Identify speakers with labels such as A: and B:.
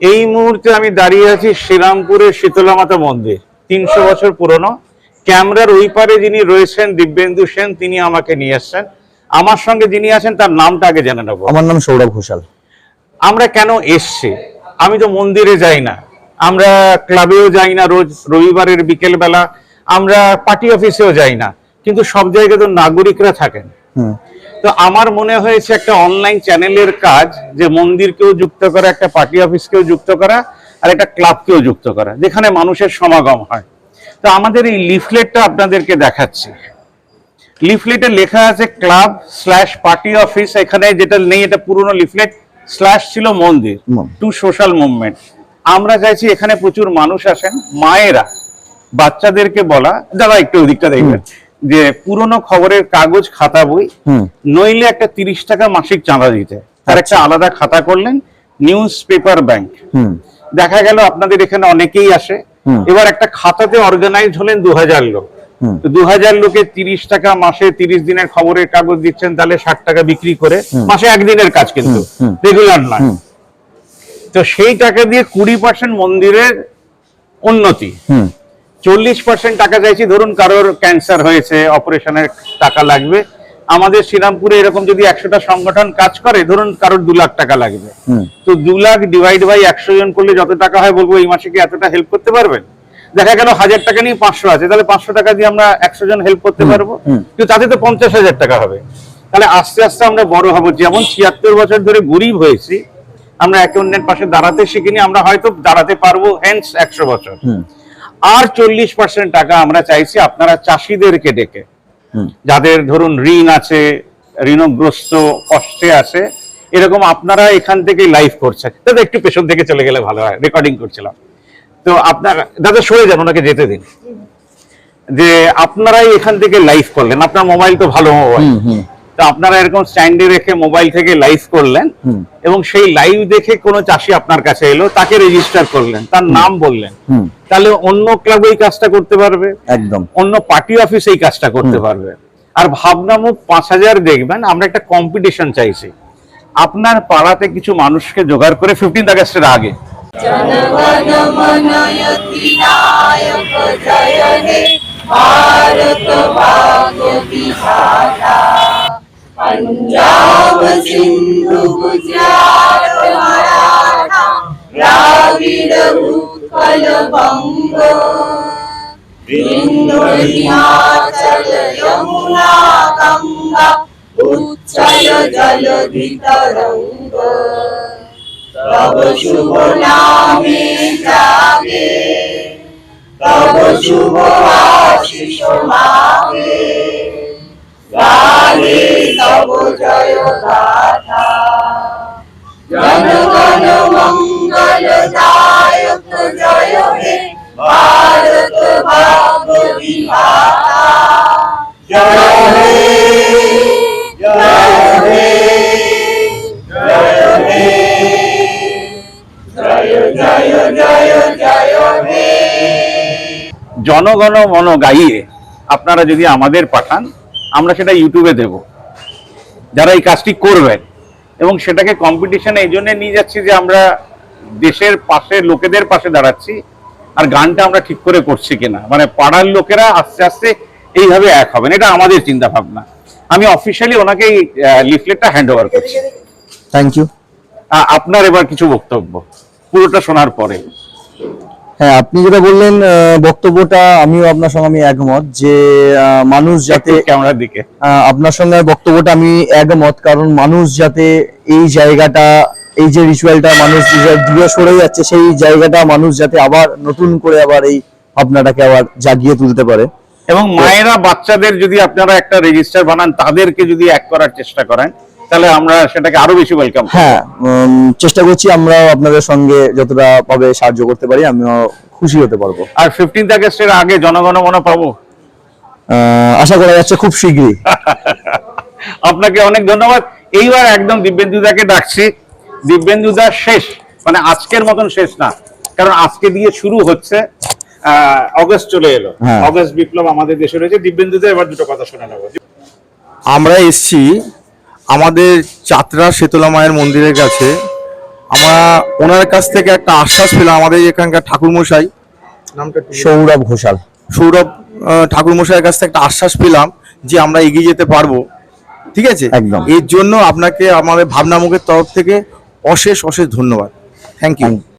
A: এই মুহূর্তে আমি দাঁড়িয়ে আছি শ্রীরামপুরের শীতলা মাতা মন্দির। তিনশো বছর পুরনো। ক্যামেরার ওই পারে যিনি রয়েছেন দিব্যেন্দু সেন তিনি আমাকে নিয়ে এসছেন। আমার সঙ্গে যিনি আছেন তার নামটা আগে জেনে নেব।
B: আমার নাম সৌরভ ঘোষাল।
A: আমরা কেন এসছি? আমি তো মন্দিরে যাই না। আমরা ক্লাবেও যাই না রোজ রবিবারের বিকেল বেলা আমরা পার্টি অফিসেও যাই না। কিন্তু সব জায়গায় তো নাগরিকরা থাকেন।
B: হুম।
A: তো আমার মনে হয়েছে একটা অনলাইন চ্যানেলের কাজ যে মন্দিরকেও যুক্ত করা একটা পার্টি অফিসকেও যুক্ত করা আর একটা ক্লাবকেও যুক্ত করা যেখানে মানুষের সমাগম হয়। তো আমাদের এই লিফলেটটা আপনাদেরকে দেখাচ্ছি। লিফলেটে লেখা আছে ক্লাব স্ল্যাশ পার্টি অফিস এখানে যেটা নেই এটা পুরনো লিফলেট স্ল্যাশ ছিল মন্দির টু সোশ্যাল মুভমেন্ট আমরা চাইছি এখানে প্রচুর মানুষ আসেন মায়েরা বাচ্চাদেরকে বলা দাদা একটু ওদিকটা দেখবেন। যে পুরনো খবরের কাগজ খাতা বই নইলে একটা তিরিশ টাকা মাসিক চাঁদা দিতে। তার একটা আলাদা খাতা করলেন নিউজ পেপার ব্যাংক দেখা গেল আপনাদের এখানে অনেকেই আসে। এবার একটা খাতাতে অর্গানাইজ হলেন দু হাজার লোক দু হাজার লোকে তিরিশ টাকা মাসে তিরিশ দিনের খবরের কাগজ দিচ্ছেন তাহলে ষাট টাকা বিক্রি করে মাসে একদিনের কাজ কিন্তু। রেগুলার নয়। তো সেই টাকা দিয়ে কুড়ি পার্সেন্ট মন্দিরের উন্নতি। চল্লিশ পার্সেন্ট টাকা চাইছি। ধরুন কারোর ক্যান্সার হয়েছে অপারেশনের টাকা লাগবে। আমাদের শ্রীরামপুরে এরকম যদি একশোটা সংগঠন কাজ করে ধরুন কারোর দু লাখ টাকা লাগবে। তো দু লাখ ডিভাইড বাই একশো জন করলে যত টাকা হয় বলব এই মাসে কি এতটা হেল্প করতে পারবেন? দেখা গেল হাজার টাকা নিয়ে পাঁচশো আছে তাহলে পাঁচশো টাকা দিয়ে আমরা একশো জন হেল্প করতে পারব। কিন্তু তাতে তো পঞ্চাশ হাজার টাকা হবে। তাহলে আস্তে আস্তে আমরা বড় হব। যেমন ছিয়াত্তর বছর ধরে গরিব হয়েছি আমরা একে অন্যের পাশে দাঁড়াতে শিখিনি আমরা হয়তো দাঁড়াতে পারব হ্যান্স একশো বছর। আর চল্লিশ পার্সেন্ট টাকা আমরা চাইছি আপনারা চাষিদেরকে ডেকে। যাদের ধরুন ঋণ আছে ঋণগ্রস্ত কষ্টে আছে এরকম আপনারা এখান থেকে লাইভ করছেন। দাদা একটু পেছন থেকে চলে গেলে ভালো হয় রেকর্ডিং করছিলাম। তো আপনার দাদা সরে যান ওনাকে যেতে দিন। যে আপনারাই এখান থেকে লাইভ করলেন আপনার মোবাইল তো ভালো মোবাইল তো আপনারা এরকম স্ট্যান্ডে রেখে মোবাইল থেকে লাইভ করলেন এবং সেই লাইভ দেখে কোনো চাষি আপনার কাছে এলো তাকে রেজিস্টার করলেন তার নাম বললেন। তাহলে অন্য ক্লাব এই কাজটা করতে পারবে।
B: একদম।
A: অন্য পার্টি অফিস এই কাজটা করতে পারবে। আর ভাবনামুখ পাঁচ হাজার দেখবেন আমরা একটা কম্পিটিশন চাইছি। আপনার পাড়াতে কিছু মানুষকে জোগাড় করে ফিফটিন আগস্টের আগে।
C: জয় सिंधु गुजरात मराठा द्राविड उत्कल बंग बिंदु हिमाचल यमुना गंगा उच्चल जलधि तरंग तब शुभ नामे जागे तब शुभ आशीष मागे
A: জনগণ মন গাইয়ে আপনারা যদি আমাদের পাঠান, আমরা সেটা ইউটিউবে দেব। যারা এই কাজটি করবেন এবং সেটাকে কম্পিটিশনে এই জন্য নিয়ে যাচ্ছি যে আমরা দেশের পাশে, লোকেদের পাশে দাঁড়াচ্ছি, আর গানটা আমরা ঠিক করে করছি কিনা। মানে পাড়ার লোকেরা আস্তে আস্তে এইভাবে এক হবেন এটা আমাদের চিন্তা ভাবনা আমি অফিসিয়ালি ওনাকে এই লিফলেটটা হ্যান্ড ওভার করছি
B: থ্যাংক ইউ
A: আপনার এবার কিছু বক্তব্য পুরোটা শোনার পরে।
B: হ্যাঁ আপনি যেটা বললেন বক্তব্যটা আমিও আপনার সঙ্গে আমি একমত যে মানুষ যাতে
A: ক্যামেরার দিকে।
B: আপনার সঙ্গে বক্তব্যটা আমি একমত কারণ মানুষ যাতে এই জায়গাটা এই যে রিচুয়ালটা মানুষ দূরে সরে যাচ্ছে সেই জায়গাটা মানুষ যাতে আবার নতুন করে আবার এই ভাবনাটাকে আবার জাগিয়ে তুলতে পারে।
A: এবং মায়েরা বাচ্চাদের যদি আপনারা একটা রেজিস্টার বানান তাদেরকে যদি এক করার চেষ্টা করেন তাহলে আমরা সেটাকে আরও বেশি ওয়েলকাম
B: হ্যাঁ চেষ্টা করছি আমরাও আপনাদের সঙ্গে যতটা ভাবে সাহায্য করতে পারি আমিও খুশি হতে পারব।
A: আর ফিফটিন্থ আগস্টের আগে জনগণমন পাবো।
B: আহ, আশা করা যাচ্ছে খুব শীঘ্রই।
A: আপনাকে অনেক ধন্যবাদ। এইবার একদম দিব্যেন্দুদাকে ডাকছি। দিব্যেন্দুদা শেষ মানে আজকের মতন শেষ না কারণ আজকে দিয়ে শুরু হচ্ছে। অগস্ট চলে এলো।
B: হ্যাঁ।
A: অগস্ট বিপ্লব আমাদের দেশে রয়েছে। দিব্যেন্দুদা এবার দুটো কথা শুনে নেব
D: আমরা এসছি আমাদের চাতরা শীতলা মায়ের মন্দিরের কাছে। আমরা ওনার কাছ থেকে একটা আশ্বাস পেলাম আমাদের এখানকার ঠাকুরমশাই। নামটা
B: সৌরভ ঘোষাল।
D: সৌরভ ঠাকুর মশাইয়ের কাছ থেকে একটা আশ্বাস পেলাম যে আমরা এগিয়ে যেতে পারব। ঠিক আছে?
B: একদম।
D: এর জন্য আপনাকে আমাদের ভাবনামুখের তরফ থেকে অশেষ অশেষ ধন্যবাদ। Thank you